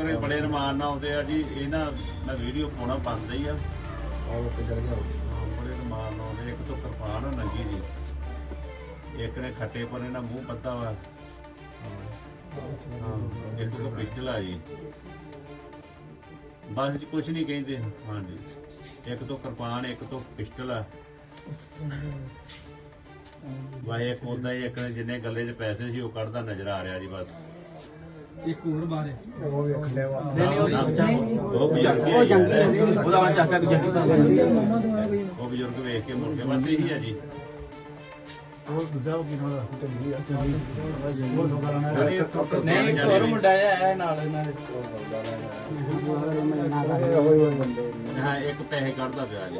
ਕਰੇ ਬੜੇ ਰਮਾਨ ਨਾਲ ਆਉਂਦੇ ਆ ਜੀ। ਇਹ ਨਾ ਮੈਂ ਵੀਡੀਓ ਪਾਉਣਾ ਬੰਦ ਹੀ ਆ। ਆਹ ਉੱਤੇ ਚੜ ਗਿਆ ਬੜੇ ਰਮਾਨ ਨਾਲ ਆਉਂਦੇ ਇੱਕ ਤੋਂ ਕਿਰਪਾਨ ਨੰਗੀ ਜੀ। ਇੱਕ ਨੇ ਖੱਟੇ ਪਰ ਇਹਨਾਂ ਮੂੰਹ ਪੱਤਾ ਵਾ। ਹਾਂ ਇੱਕ ਪਿਸਟਲ ਆ ਜੀ। ਬਸ ਜੀ ਕੁਝ ਨਹੀਂ ਕਹਿੰਦੇ। ਹਾਂਜੀ। ਇੱਕ ਤੋਂ ਕਿਰਪਾਨ ਇੱਕ ਤੋਂ ਪਿਸਟਲ ਆ। ਵਾਏ ਇੱਕ ਹੁੰਦਾ ਹੀ ਇੱਕ ਨੇ ਜਿੰਨੇ ਗੱਲੇ 'ਚ ਪੈਸੇ ਸੀ ਉਹ ਕੱਢਦਾ ਨਜ਼ਰ ਆ ਰਿਹਾ ਜੀ ਬਸ। ਇੱਕ ਹੋਰ ਬਾਰੇ ਉਹ ਵੇਖ ਲਿਆ ਵਾ। ਉਹ ਬਜ਼ੁਰਗ ਹੀ। ਆ ਜੀ। ਉਹਦਾ ਚਾਚਾ ਕਿ ਜੱਟੀ ਦਾ ਉਹ ਬਜ਼ੁਰਗ ਵੇਖ ਕੇ ਮੁੜ ਕੇ ਬਸ ਇਹੀ ਆ ਜੀ। ਉਹ ਦੂਜਾ ਉਹ ਕਿਨਾਂ ਦਾ? ਚੰਗੀ ਆ ਚੰਗੀ। ਉਹ ਸੋਗਾ ਨਾ ਨਹੀਂ ਇੱਕ ਹੋਰ ਮੁੰਡਾ ਆਇਆ ਨਾਲ ਇਹਨਾਂ ਦੇ। ਹਾਂ ਇੱਕ ਪੈਸੇ ਕੱਢਦਾ ਪਿਆ ਜੀ।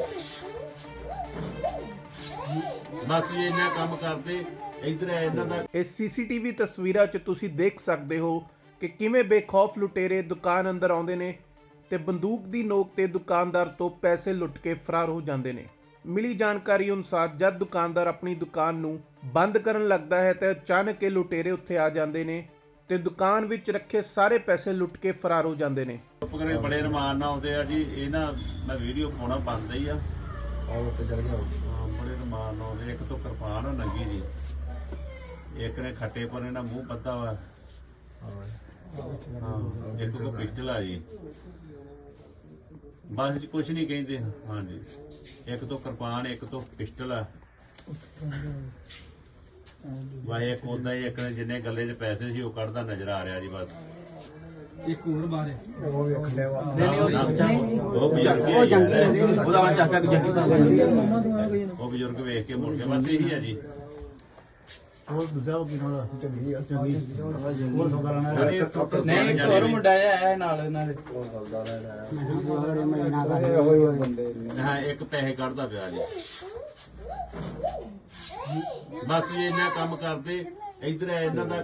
ਬਸ ਜੀ ਇਹਨਾਂ ਕੰਮ ਕਰਦੇ ਇਧਰ ਇਹਨਾਂ ਦਾ ਇਸ ਸੀਸੀਟੀਵੀ ਤਸਵੀਰਾਂ 'ਚ ਤੁਸੀਂ ਦੇਖ ਸਕਦੇ ਹੋ ਕਿ ਕਿਵੇਂ ਬੇਖੌਫ ਲੁਟੇਰੇ ਦੁਕਾਨ ਅੰਦਰ ਆਉਂਦੇ ਨੇ ਤੇ ਬੰਦੂਕ ਦੀ ਨੋਕ ਤੇ ਦੁਕਾਨਦਾਰ ਤੋਂ ਪੈਸੇ ਲੁੱਟ ਕੇ ਫਰਾਰ ਹੋ ਜਾਂਦੇ ਨੇ। ਮਿਲੀ ਜਾਣਕਾਰੀ ਅਨੁਸਾਰ ਜਦ ਦੁਕਾਨਦਾਰ ਆਪਣੀ ਦੁਕਾਨ ਨੂੰ ਬੰਦ ਕਰਨ ਲੱਗਦਾ ਹੈ ਤਾਂ ਅਚਾਨਕ ਇਹ ਲੁਟੇਰੇ ਉੱਥੇ ਆ ਜਾਂਦੇ ਨੇ ਤੇ ਦੁਕਾਨ ਵਿੱਚ ਰੱਖੇ ਸਾਰੇ ਪੈਸੇ ਲੁੱਟ ਕੇ ਫਰਾਰ ਹੋ ਜਾਂਦੇ ਨੇ। ਬੜੇ ਰਮਾਨ ਨਾਲ ਆਉਂਦੇ ਆ ਜੀ। ਇਹ ਨਾ ਮੈਂ ਵੀਡੀਓ ਪਾਉਣਾ ਬੰਦ ਹੀ ਆ। ਆਹ ਉੱਤੇ ਚੜ ਗਿਆ ਹਾਂ, ਬੜੇ ਰਮਾਨ ਨਾਲ ਆਉਂਦੇ ਇੱਕ ਤੋਂ ਕਿਰਪਾਨ ਨੰਗੀ ਜੀ। ਇੱਕ ਨੇ ਖੱਟੇ ਪਰ ਇਹਨਾਂ ਮੂੰਹ ਪੱਤਾ ਵਾ। ਹਾਂ। ਇੱਕ ਕੋ ਪਿਸਟਲ ਆ ਜੀ। ਬਸ ਜੀ ਕੁਝ ਨਹੀਂ ਕਹਿੰਦੇ। ਹਾਂਜੀ। ਇੱਕ ਤੋਂ ਕਿਰਪਾਨ ਇੱਕ ਤੋਂ ਪਿਸਟਲ ਆ। ਵਾਏ ਇੱਕ ਹੁੰਦਾ ਹੀ ਇੱਕ ਨੇ ਜਿੰਨੇ ਗੱਲੇ 'ਚ ਪੈਸੇ ਸੀ ਉਹ ਕੱਢਦਾ ਨਜ਼ਰ ਆ ਰਿਹਾ ਜੀ ਬਸ। ਇੱਕ ਹੋਰ ਬਾਰੇ। ਉਹ ਵੇਖ ਵਾ ਉਹ ਬਜ਼ੁਰਗ ਹੀ ਆ ਜੀ। ਉਹਦਾ ਚਾਚਾ ਕਿ ਜੱਟੀ ਦਾ ਉਹ ਬਜ਼ੁਰਗ ਵੇਖ ਕੇ ਮੁੜ ਕੇ ਬਸ ਇਹੀ ਆ ਜੀ। ਉਹ ਦੂਜਾ ਉਹ ਕਿਨਾਂ ਦਾ ਚੰਗੀ ਆ ਚੰਗੀ ਉਹ ਸੋਗਾ ਨਾ ਨਹੀਂ ਇੱਕ ਹੋਰ ਮੁੰਡਾ ਆਇਆ ਨਾਲ ਇਹਨਾਂ ਦੇ। ਹਾਂ ਇੱਕ ਪੈਸੇ ਕੱਢਦਾ ਪਿਆ ਜੀ। ਬਸ ਜੀ ਇਹਨਾਂ ਕੰਮ ਕਰਦੇ ਇਧਰ ਇਹਨਾਂ ਦਾ